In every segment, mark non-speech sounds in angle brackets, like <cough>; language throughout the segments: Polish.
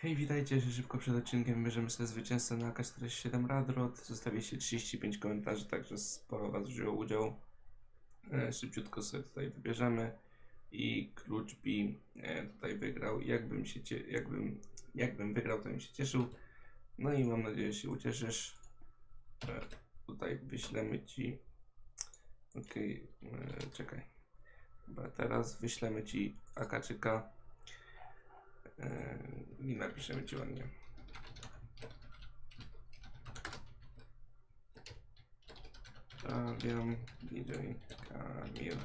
Hej, witajcie, szybko przed odcinkiem bierzemy sobie zwycięzcę na AK-47 Radrot. Zostawiliście 35 komentarzy, także sporo Was wzięło udział. E, szybciutko sobie tutaj wybierzemy. I klucz B e, tutaj wygrał. Jakbym, się jakbym, jakbym wygrał, to bym się cieszył. No i mam nadzieję, że się ucieszysz. E, tutaj wyślemy Ci... Okej, e, czekaj. Dobra, teraz wyślemy Ci akaczyka. Eee, I napiszemy ci ładnie. Stawiam DJ Kamil.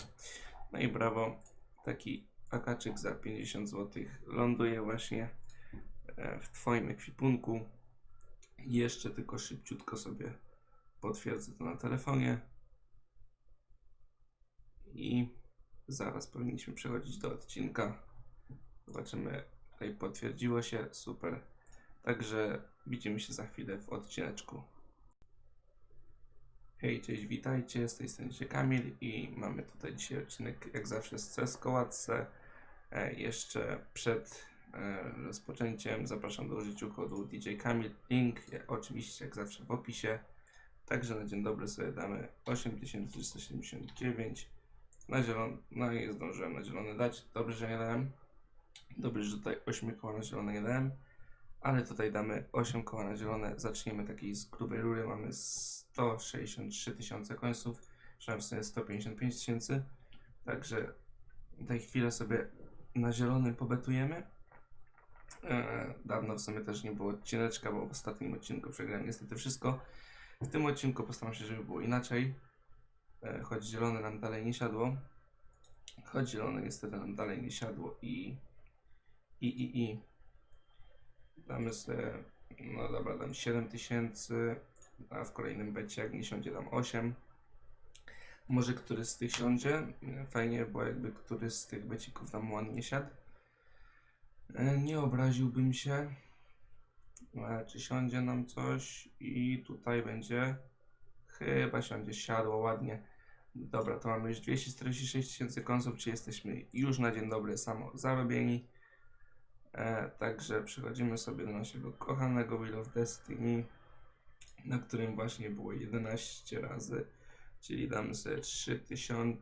No i brawo. Taki akaczyk za 50 zł ląduje właśnie e, w Twoim ekwipunku. Jeszcze tylko szybciutko sobie potwierdzę to na telefonie. I zaraz powinniśmy przechodzić do odcinka. Zobaczymy Tutaj potwierdziło się, super. Także widzimy się za chwilę w odcineczku. Hej, cześć, witajcie, z tej strony Kamil i mamy tutaj dzisiaj odcinek jak zawsze z CSGO Łatce. E, jeszcze przed e, rozpoczęciem zapraszam do użycia kodu DJ Kamil, link oczywiście jak zawsze w opisie. Także na dzień dobry sobie damy 8379 na zielony, no i zdążyłem na zielony dać, dobrze, że nie dałem. Dobrze, że tutaj 8 koła na zielone nie dałem, ale tutaj damy 8 koła na zielone. Zaczniemy takiej z grubej rury. Mamy 163 tysiące końców, przynajmniej w sumie 155 tysięcy. Także tutaj chwilę sobie na zielonym pobetujemy. Eee, dawno w sumie też nie było odcineczka, bo w ostatnim odcinku przegrałem niestety wszystko. W tym odcinku postaram się, żeby było inaczej. Eee, choć zielone nam dalej nie siadło. Choć zielone niestety nam dalej nie siadło i i, i, i. Damy sobie, no dobra, dam 7000, a w kolejnym becie jak nie siądzie dam 8. Może który z tych siądzie, fajnie, bo jakby który z tych becików nam ładnie siadł. E, Nie obraziłbym się, e, czy siądzie nam coś i tutaj będzie, chyba siądzie, siadło ładnie. Dobra, to mamy już 246 tysięcy konsów, czy jesteśmy już na dzień dobry samo zarobieni. E, także przechodzimy sobie do naszego kochanego Wheel of Destiny, na którym właśnie było 11 razy, czyli damy sobie 3000,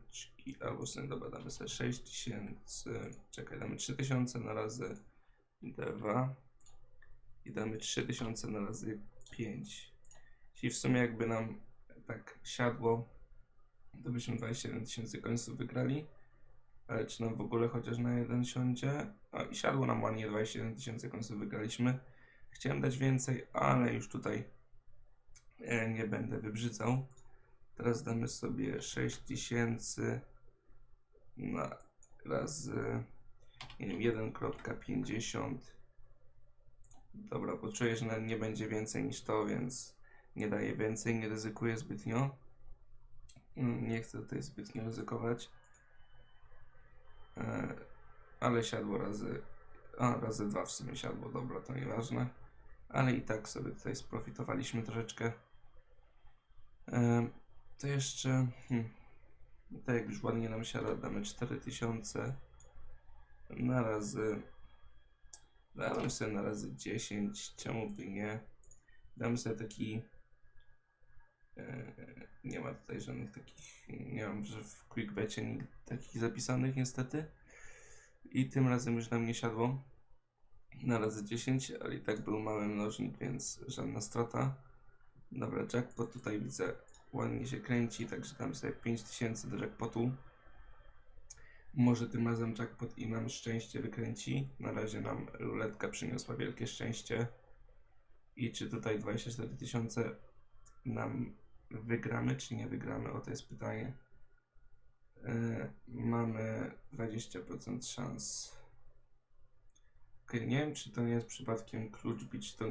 albo sobie dobra, damy sobie 6000, czekaj, damy 3000 na razy 2 i damy 3000 na razy 5. Czyli w sumie jakby nam tak siadło, to byśmy 27 tysięcy końców wygrali. Ale czy nam w ogóle chociaż na jeden siądzie? A i siadło nam ładnie 27 tysięcy końców wygraliśmy. Chciałem dać więcej, ale już tutaj e, nie będę wybrzydzał. Teraz damy sobie 6000 na razy nie wiem, 1.50. Dobra, poczuję, że nie będzie więcej niż to, więc nie daję więcej, nie ryzykuję zbytnio. Mm, Nie chcę tutaj zbytnio ryzykować. E, ale siadło razy, a razy dwa w sumie siadło, dobra, to nieważne. Ale i tak sobie tutaj sprofitowaliśmy troszeczkę. E, to jeszcze, hmm, tak jak już ładnie nam siada, damy 4000 na razy, damy sobie na razy 10, czemu by nie. Damy sobie taki, nie ma tutaj żadnych takich, nie mam że w ni- takich zapisanych niestety. I tym razem już nam nie siadło na razy 10, ale i tak był mały mnożnik, więc żadna strata. Dobra, jackpot tutaj widzę ładnie się kręci, także dam sobie 5000 do jackpotu. Może tym razem jackpot i nam szczęście wykręci. Na razie nam ruletka przyniosła wielkie szczęście. I czy tutaj 24 tysiące nam wygramy, czy nie wygramy? O to jest pytanie. E, mamy 20% szans. Okej, nie wiem, czy to nie jest przypadkiem klucz bić. To,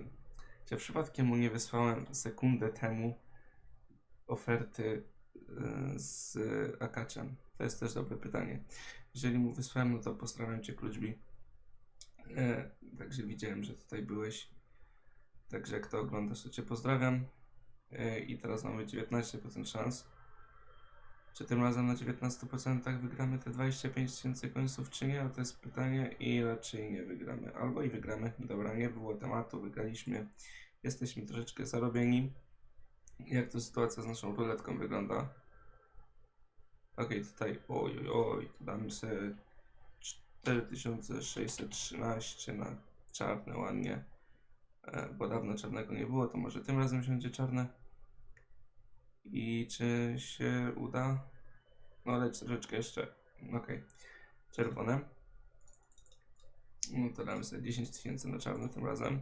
ja przypadkiem mu nie wysłałem sekundę temu oferty e, z Akaczem? To jest też dobre pytanie. Jeżeli mu wysłałem, no to postaram cię klucz bi. E, także widziałem, że tutaj byłeś. Także jak to oglądasz, to cię pozdrawiam. E, I teraz mamy 19% szans. Czy tym razem na 19% wygramy te 25 tysięcy końców, czy nie? To jest pytanie i raczej nie wygramy. Albo i wygramy. Dobra, nie było tematu, wygraliśmy. Jesteśmy troszeczkę zarobieni. Jak to sytuacja z naszą ruletką wygląda? Okej, tutaj, oj, oj, oj, damy sobie 4613 na czarne ładnie. E, bo dawno czarnego nie było, to może tym razem siądzie czarne. I czy się uda? No ale troszeczkę jeszcze. Okej. Czerwone. No to damy sobie 10 tysięcy na czarne tym razem.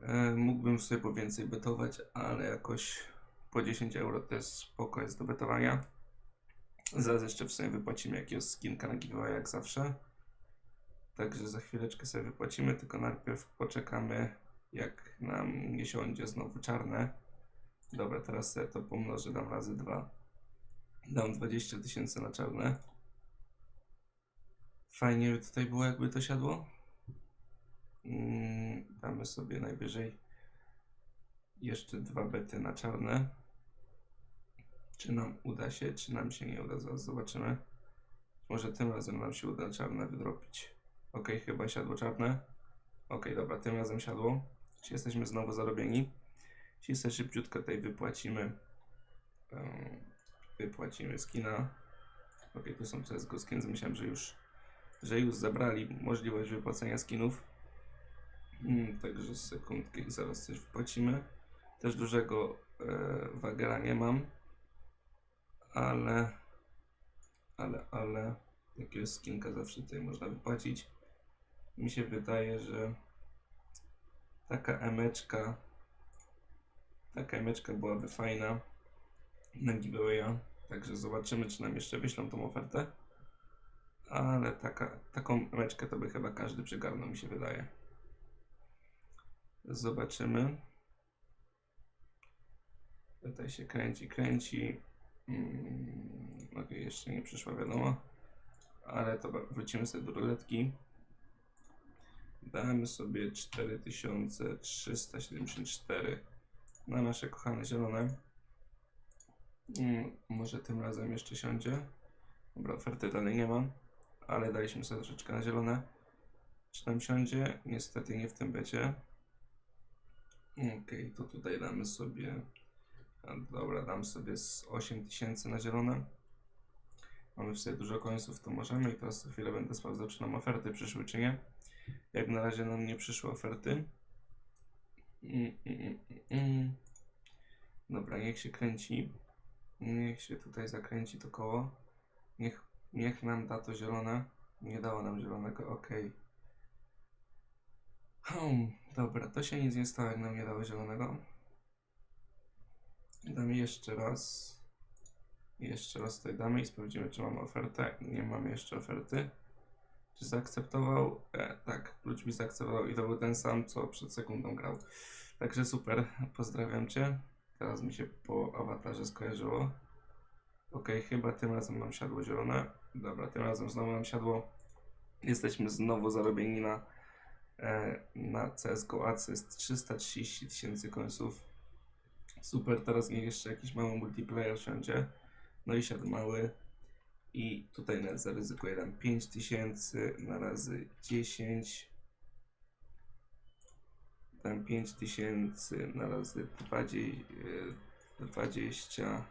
E, mógłbym sobie po więcej betować, ale jakoś po 10 euro to jest spoko jest do betowania. Zaraz jeszcze w sumie wypłacimy jakiegoś skinka na giveaway jak zawsze. Także za chwileczkę sobie wypłacimy, tylko najpierw poczekamy jak nam nie siądzie znowu czarne. Dobra, teraz sobie to pomnożę, dam razy dwa. Dam 20 tysięcy na czarne. Fajnie by tutaj było, jakby to siadło. Mm, damy sobie najwyżej jeszcze dwa bety na czarne. Czy nam uda się, czy nam się nie uda, zaraz zobaczymy. Może tym razem nam się uda czarne wydropić. Ok, chyba siadło czarne. Ok, dobra, tym razem siadło. Czy jesteśmy znowu zarobieni? Jeśli sobie szybciutko tutaj wypłacimy wypłacimy skina. Ok, tu są CSGO skins, myślałem, że już że już zabrali możliwość wypłacenia skinów. Mm, także sekundkę i zaraz coś wypłacimy. Też dużego e, wagera nie mam. Ale ale, ale jakiegoś skinka zawsze tutaj można wypłacić. Mi się wydaje, że taka emeczka taka emeczka byłaby fajna na giveawaya. Także zobaczymy, czy nam jeszcze wyślą tą ofertę. Ale taka, taką emeczkę to by chyba każdy przygarnął, mi się wydaje. Zobaczymy. Tutaj się kręci, kręci. Mm, ok, jeszcze nie przyszła wiadomo. Ale to wrócimy sobie do ruletki. Damy sobie 4374 na nasze kochane zielone. Mm, może tym razem jeszcze siądzie. Dobra, oferty dalej nie mam, ale daliśmy sobie troszeczkę na zielone. Czy tam siądzie? Niestety nie w tym becie. Okej, to tutaj damy sobie. Dobra, dam sobie z 8000 na zielone. Mamy w sobie dużo końców, to możemy. I teraz co chwilę będę sprawdzał, czy nam oferty przyszły, czy nie. Jak na razie nam nie przyszły oferty. Mm, mm, mm, mm. Dobra, niech się kręci. Niech się tutaj zakręci to koło. Niech, niech nam da to zielone. Nie dało nam zielonego, ok. Hmm, dobra, to się nic nie stało, jak nam nie dało zielonego. Damy jeszcze raz. Jeszcze raz tutaj damy i sprawdzimy, czy mamy ofertę. Nie mamy jeszcze oferty. Czy zaakceptował? E, tak, klucz mi zaakceptował i to był ten sam, co przed sekundą grał. Także super, pozdrawiam Cię. Teraz mi się po awatarze skojarzyło. Ok, chyba tym razem nam siadło zielone. Dobra, tym razem znowu nam siadło. Jesteśmy znowu zarobieni na, e, na CSGO Asyst 330 tysięcy końców. Super, teraz niech jeszcze jakiś mały multiplayer siądzie. No i siadł mały. I tutaj nawet zaryzykuję dam 5000 na razy 10. Dam 5000 na razy 20, e, 20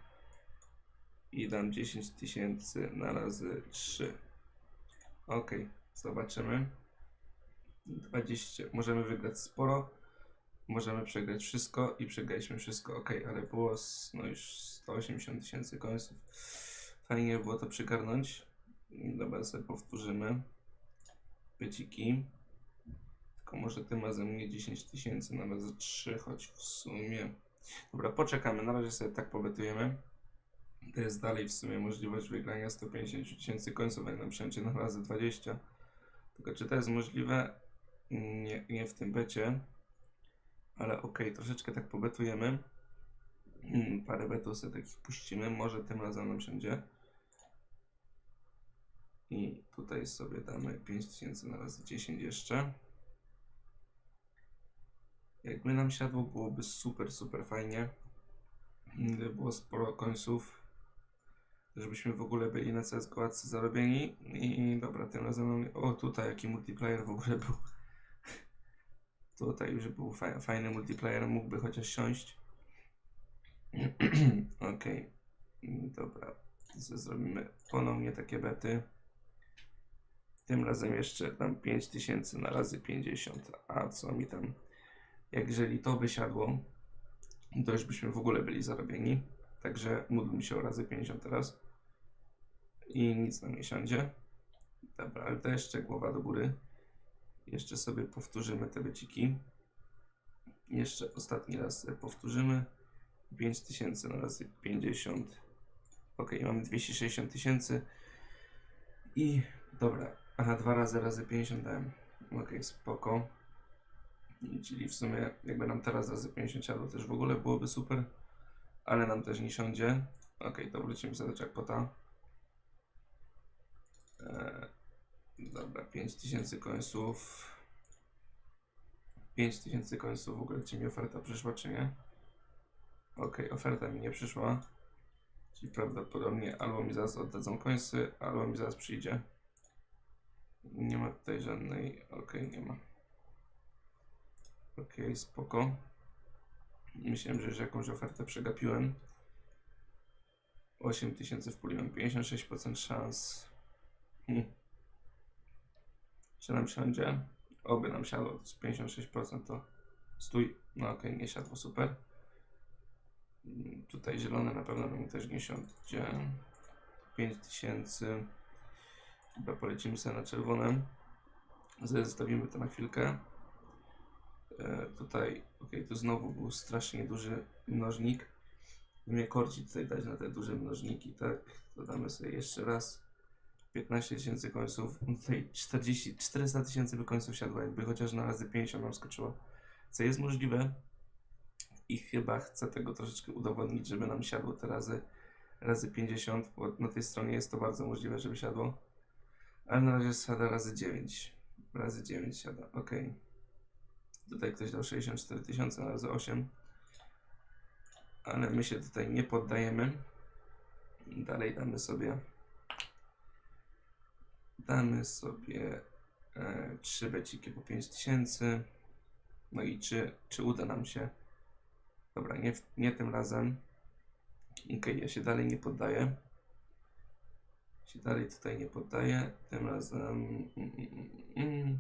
i dam 10 tysięcy na razy 3. Ok, zobaczymy. 20. Możemy wygrać sporo, możemy przegrać wszystko i przegraliśmy wszystko. Ok, ale było no już 180 tysięcy końców. Fajnie było to przygarnąć. Dobra, sobie powtórzymy. Pyciki. Tylko może tym razem nie 10 tysięcy na razy 3, choć w sumie. Dobra, poczekamy. Na razie sobie tak pobetujemy. To jest dalej w sumie możliwość wygrania 150 tysięcy końców, jak nam na razy 20. Tylko czy to jest możliwe? Nie, nie w tym becie. Ale okej, troszeczkę tak pobetujemy. Mm, Parę betów sobie takich puścimy. Może tym razem nam siądzie. I tutaj sobie damy 5000 na razy 10 jeszcze. Jakby nam siadło, byłoby super, super fajnie. Gdyby było sporo końców, żebyśmy w ogóle byli na CSGO zarobieni. I dobra, tym razem. O, tutaj jaki multiplayer w ogóle był. <laughs> Tutaj już był fa fajny multiplayer, mógłby chociaż siąść. <clears throat> Okej, dobra. Z- Zrobimy ponownie takie bety. Tym razem jeszcze tam 5000 na razy 50. A co mi tam? Jak jeżeli to by siadło, to już byśmy w ogóle byli zarobieni. Także módlmy się o razy 50 teraz. I nic nam nie siądzie. Dobra, ale to jeszcze głowa do góry. Jeszcze sobie powtórzymy te beciki. Jeszcze ostatni raz powtórzymy. 5000 na razy 50. Ok, mamy 260 tysięcy. I dobra. Aha, dwa razy razy 50 dałem. Ok, spoko. Czyli w sumie jakby nam teraz razy 50 siadło też w ogóle byłoby super. Ale nam też nie siądzie. Ok, to wrócimy sobie do jackpota. Eee, dobra, 5000 końców. 5000 końców w ogóle czy mi oferta przyszła czy nie? Ok, oferta mi nie przyszła. Czyli prawdopodobnie albo mi zaraz oddadzą końcy, albo mi zaraz przyjdzie. Nie ma tutaj żadnej. Ok, nie ma. Ok, spoko. Myślałem, że już jakąś ofertę przegapiłem. 8000 w puli mam 56% szans. Hmm. Czy nam siądzie? Oby nam siadło, jest 56% to stój. No okej, nie siadło, super. Tutaj zielone na pewno nam też nie siądzie. 5000. Chyba polecimy sobie na czerwonym. Zostawimy to na chwilkę. E, tutaj, ok, tu znowu był strasznie duży mnożnik. Mnie korci tutaj dać na te duże mnożniki, tak? Dodamy sobie jeszcze raz. 15 tysięcy końców. <laughs> Tutaj 40, 400 tysięcy by końców siadło, jakby chociaż na razy 50 nam skoczyło. Co jest możliwe. I chyba chcę tego troszeczkę udowodnić, żeby nam siadło te razy, razy 50, bo na tej stronie jest to bardzo możliwe, żeby siadło. Ale na razie siada razy 9. Razy 9 siada, ok. Tutaj ktoś dał 64 tysiące razy 8. Ale my się tutaj nie poddajemy. Dalej damy sobie. Damy sobie e, 3 beciki po 5000. No i czy, czy uda nam się? Dobra, nie, nie tym razem. Ok, ja się dalej nie poddaję. Się dalej tutaj nie poddaję. Tym razem. Mm, mm, mm.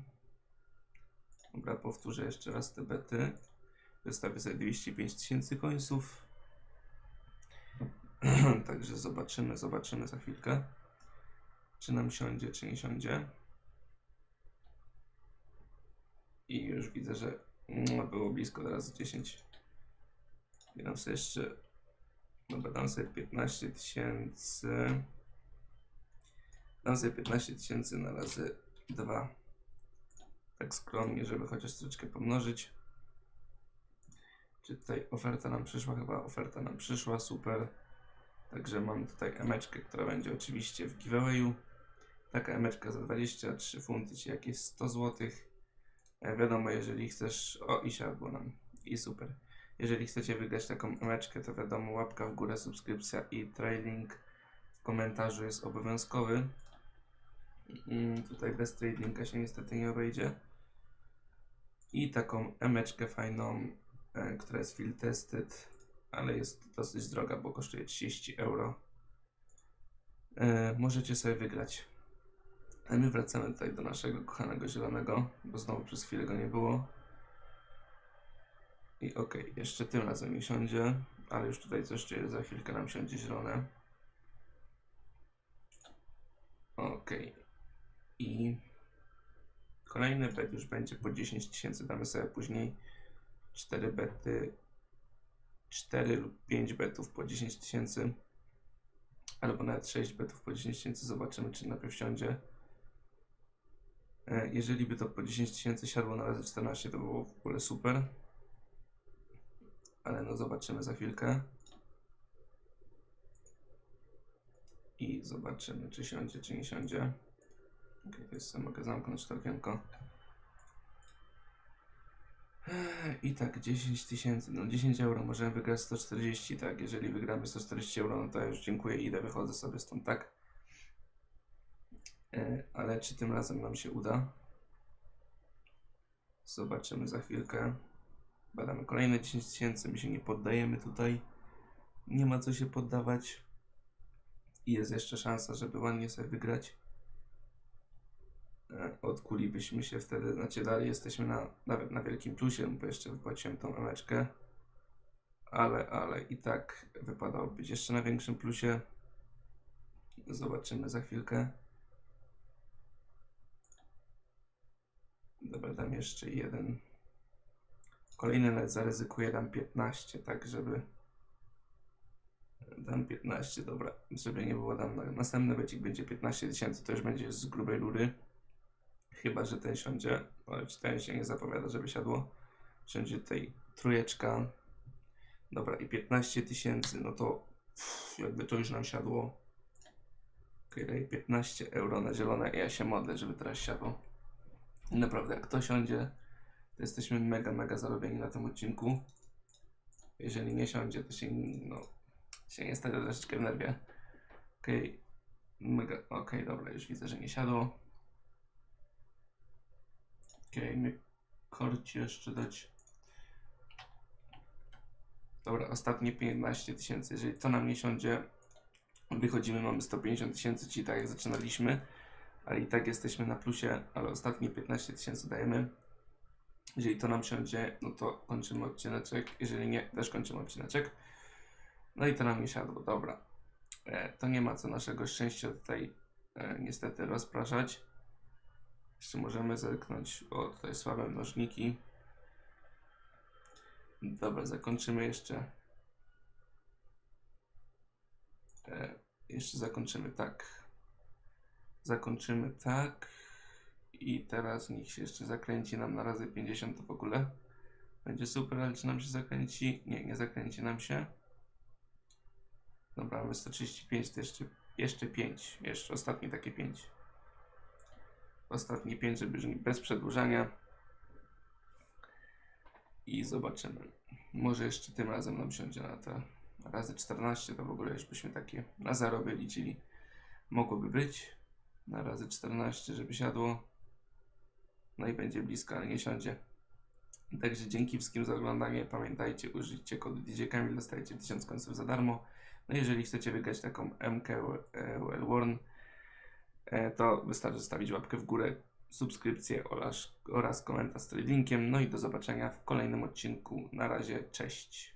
Dobra, powtórzę jeszcze raz te bety. Wystawię sobie 205 tysięcy końców. <clears throat> Także zobaczymy, zobaczymy za chwilkę. Czy nam siądzie, czy nie siądzie. I już widzę, że no, było blisko teraz 10. I dam sobie jeszcze. Dobra, dam sobie 15 tysięcy. Dam sobie 15 tysięcy na razy 2. Tak skromnie, żeby chociaż troszeczkę pomnożyć. Czy tutaj oferta nam przyszła? Chyba oferta nam przyszła, super. Także mam tutaj emeczkę, która będzie oczywiście w giveawayu. Taka emeczka za 23 funty, czyli jakieś 100 zł. E, wiadomo, jeżeli chcesz. O, i siadło nam. I super. Jeżeli chcecie wygrać taką emeczkę, to wiadomo, łapka w górę, subskrypcja i trailing w komentarzu jest obowiązkowy. Mm, tutaj bez tradinga się niestety nie obejdzie. I taką emeczkę fajną, e, która jest field tested, ale jest dosyć droga, bo kosztuje 30 euro. E, możecie sobie wygrać. A my wracamy tutaj do naszego kochanego zielonego, bo znowu przez chwilę go nie było. I okej, jeszcze tym razem mi siądzie, ale już tutaj coś czuję, za chwilkę nam siądzie zielone. Okej. I kolejny bet już będzie po 10 tysięcy, damy sobie później 4 bety, 4 lub 5 betów po 10 tysięcy, albo nawet 6 betów po 10 tysięcy, zobaczymy czy najpierw siądzie. E, Jeżeli by to po 10 tysięcy siadło na razy 14, to by było w ogóle super. Ale no zobaczymy za chwilkę. I zobaczymy, czy siądzie, czy nie siądzie. To jest mogę zamknąć to okienko. I tak, 10 tysięcy, no 10 euro, możemy wygrać 140, tak, jeżeli wygramy 140 euro, no to ja już dziękuję, idę, wychodzę sobie stąd, tak. E, ale czy tym razem nam się uda? Zobaczymy za chwilkę. Badamy kolejne 10 tysięcy, my się nie poddajemy tutaj. Nie ma co się poddawać. I jest jeszcze szansa, żeby ładnie sobie wygrać. E, Odkulibyśmy się wtedy, znaczy dalej jesteśmy na, nawet na wielkim plusie, bo jeszcze wypłaciłem tą emeczkę. Ale, ale i tak wypadało być jeszcze na większym plusie. Zobaczymy za chwilkę. Dobra, dam jeszcze jeden. Kolejny nawet zaryzykuję, dam 15, tak żeby... Dam 15, dobra, żeby nie było, dam na, następny becik będzie 15 tysięcy, to już będzie z grubej rury. Chyba, że ten siądzie, ale ten się nie zapowiada, żeby siadło. Siądzie tutaj trójeczka. Dobra, i 15 tysięcy, no to jakby to już nam siadło. Daję 15 euro na zielone ja się modlę, żeby teraz siadło. Naprawdę, jak to siądzie, to jesteśmy mega, mega zarobieni na tym odcinku. Jeżeli nie siądzie, to się, no, się niestety troszeczkę wnerwię. Okej, mega, okej, dobra, już widzę, że nie siadło. Okej, my korci jeszcze dać. Dobra, ostatnie 15 tysięcy. Jeżeli to nam nie siądzie, wychodzimy, mamy 150 tysięcy, czyli tak jak zaczynaliśmy, ale i tak jesteśmy na plusie, ale ostatnie 15 tysięcy dajemy. Jeżeli to nam siądzie, no to kończymy odcineczek. Jeżeli nie, też kończymy odcineczek. No i to nam nie siadło, dobra. E, to nie ma co naszego szczęścia tutaj e, niestety rozpraszać. Jeszcze możemy zerknąć o tutaj słabe mnożniki. Dobra, zakończymy jeszcze. E, jeszcze zakończymy tak. Zakończymy tak. I teraz niech się jeszcze zakręci nam na razy 50 to w ogóle. Będzie super, ale czy nam się zakręci? Nie, nie zakręci nam się. Dobra, mamy 135, to jeszcze, jeszcze 5. Jeszcze ostatnie takie 5 ostatnie 5, żeby bez przedłużania. I zobaczymy. Może jeszcze tym razem nam siądzie na te razy 14, to w ogóle już byśmy takie na zarobie liczyli. Mogłoby być na razy 14, żeby siadło. No i będzie blisko, ale nie siądzie. Także dzięki wszystkim za oglądanie. Pamiętajcie, użyjcie kodu DJ Kamil, dostajecie 1000 końców za darmo. No jeżeli chcecie wygrać taką MK e, to wystarczy zostawić łapkę w górę, subskrypcję oraz, oraz komentarz z linkiem. No i do zobaczenia w kolejnym odcinku. Na razie, cześć.